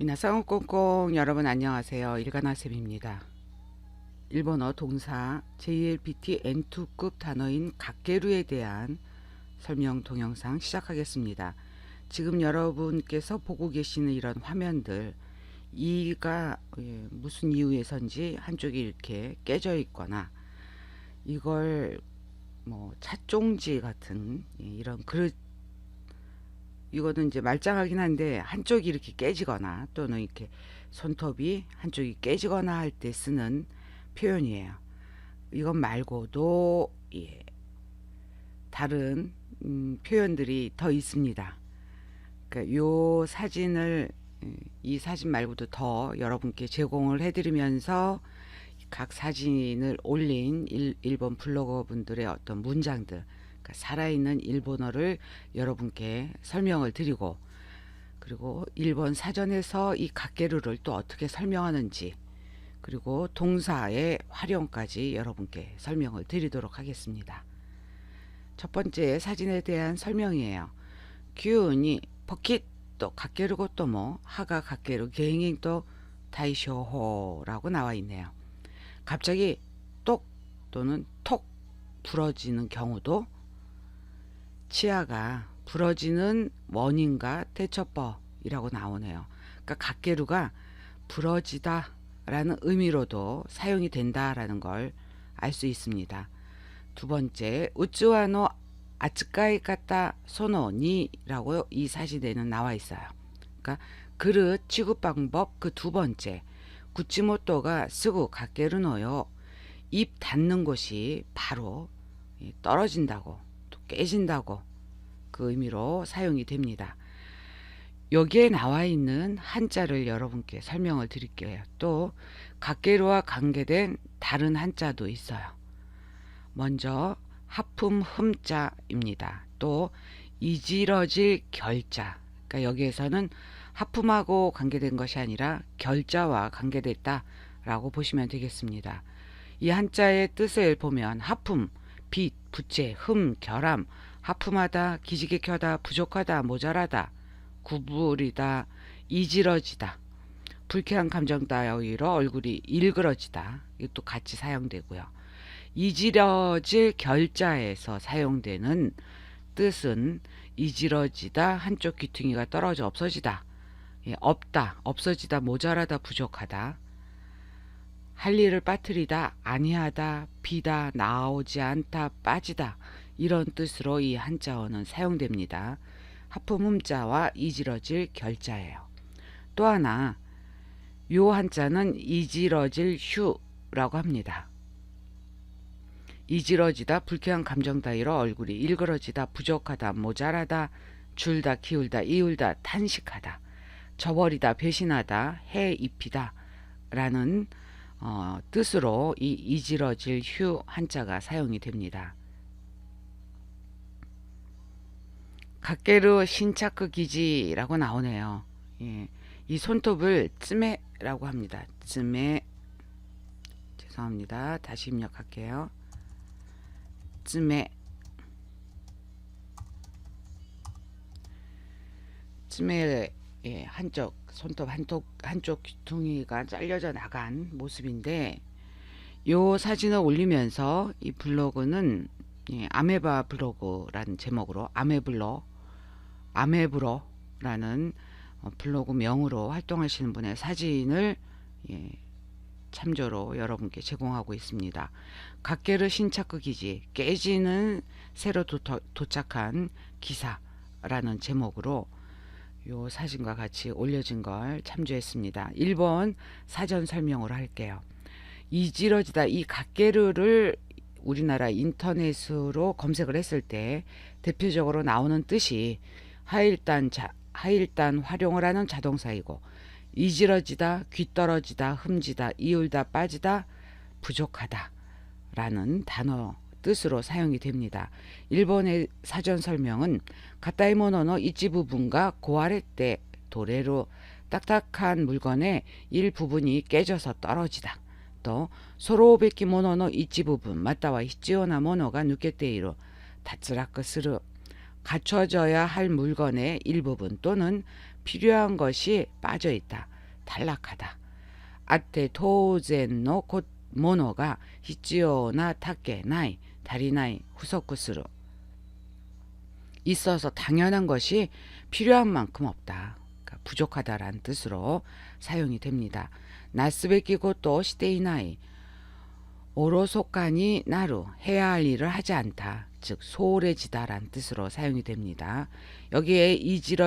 미나상 꽁꽁 여러분 안녕하세요. 일가나쌤입니다. 일본어 동사 JLBT N2급 단어인 각계루에 대한 설명 동영상 시작하겠습니다. 지금 여러분께서 보고 계시는 이런 화면들 이가 예, 무슨 이유에선지 한쪽이 이렇게 깨져 있거나 이걸 뭐 찻종지 같은 예, 이런 그릇 이거는 이제 말짱하긴 한데 한쪽이 이렇게 깨지거나 또는 이렇게 손톱이 한쪽이 깨지거나 할 때 쓰는 표현이에요. 이것 말고도 예, 다른 음, 표현들이 더 있습니다. 그러니까 요 사진을 예, 이 사진 말고도 더 여러분께 제공을 해드리면서 각 사진을 올린 일, 일본 블로거 분들의 어떤 문장들 그러니까 살아있는 일본어를 여러분께 설명을 드리고 그리고 일본 사전에서 이 각계루를 또 어떻게 설명하는지 그리고 동사의 활용까지 여러분께 설명을 드리도록 하겠습니다. 첫 번째 사진에 대한 설명이에요. 기운이 버킷 또 각계루고 또 뭐 하가 각계루 개잉잉 또 다이쇼호라고 나와 있네요. 갑자기 똑 또는 톡 부러지는 경우도 치아가 부러지는 원인과 대처법이라고 나오네요. 그러니까 각계루가 부러지다 라는 의미로도 사용이 된다라는 걸 알 수 있습니다. 두 번째, 우츠와노 아츠카이 까타 소노니라고 이 사진에는 나와 있어요. 그러니까 그릇 취급 방법 그 두 번째, 구치모토가 쓰고 각계루노요. 입 닿는 곳이 바로 떨어진다고 또 깨진다고 그 의미로 사용이 됩니다. 여기에 나와 있는 한자를 여러분께 설명을 드릴게요. 또 각계루와 관계된 다른 한자도 있어요. 먼저 하품 흠자입니다. 또 이지러질 결자. 그러니까 여기에서는 하품하고 관계된 것이 아니라 결자와 관계됐다라고 보시면 되겠습니다. 이 한자의 뜻을 보면 하품, 빛, 부채, 흠, 결함, 하품하다, 기지개 켜다, 부족하다, 모자라다, 구부리다, 이지러지다, 불쾌한 감정 따위로 얼굴이 일그러지다. 이것도 같이 사용되고요. 이지러질 결자에서 사용되는 뜻은 이지러지다, 한쪽 귀퉁이가 떨어져 없어지다, 예, 없다, 없어지다, 모자라다, 부족하다, 할 일을 빠뜨리다, 아니하다, 비다, 나오지 않다, 빠지다 이런 뜻으로 이 한자어는 사용됩니다. 하품 흠자와 이지러질 결자예요. 또 하나 요 한자는 이지러질 휴라고 합니다. 이지러지다, 불쾌한 감정 따위로 얼굴이 일그러지다, 부족하다, 모자라다, 줄다, 기울다, 이울다, 탄식하다, 저버리다, 배신하다, 해 입히다 라는 어, 뜻으로 이 이지러질 휴 한자가 사용이 됩니다. 각계루 신차크 기지라고 나오네요. 예, 이 손톱을 쯤에라고 합니다. 쯤에 죄송합니다. 다시 입력할게요. 쯤에 쯤에 예, 한쪽 손톱 한쪽 한쪽 귀퉁이가 잘려져 나간 모습인데 요 사진을 올리면서 이 블로그는 예, 아메바 블로그라는 제목으로 아메블로 아메브로라는 어, 블로그 명으로 활동하시는 분의 사진을 예, 참조로 여러분께 제공하고 있습니다. 각계르 신차크 기지 깨지는 새로 도, 도착한 기사라는 제목으로 요 사진과 같이 올려진 걸 참조했습니다. 1번 사전 설명으로 할게요. 이지러지다 이 각계르를 우리나라 인터넷으로 검색을 했을 때 대표적으로 나오는 뜻이 하일단 자, 하일단 활용을 하는 자동사이고 이지러지다, 귀떨어지다, 흠지다, 이을다, 빠지다, 부족하다 라는 단어 뜻으로 사용이 됩니다. 일본의 사전 설명은 가타이모노노 이치 부분과 고아래 때 도래로 딱딱한 물건의 일부분이 깨져서 떨어지다. 또 소로베키 모노노 이치 부분 맞다와 히치오나 모노가 누케테이로 다츠라크 스르 갖춰져야 할 물건의 일부분 또는 필요한 것이 빠져 있다. 탈락하다. 아테 토젠노 곧 모노가 히치요나 타케 나이 다리나이 후석구스루 있어서 당연한 것이 필요한 만큼 없다. 그러니까 부족하다라는 뜻으로 사용이 됩니다. 나스베키 것도 시대이나이 오로속간이 나루 해야 할 일을 하지 않다. 즉 소홀해지다라는 뜻으로 사용이 됩니다. 여기에 이지러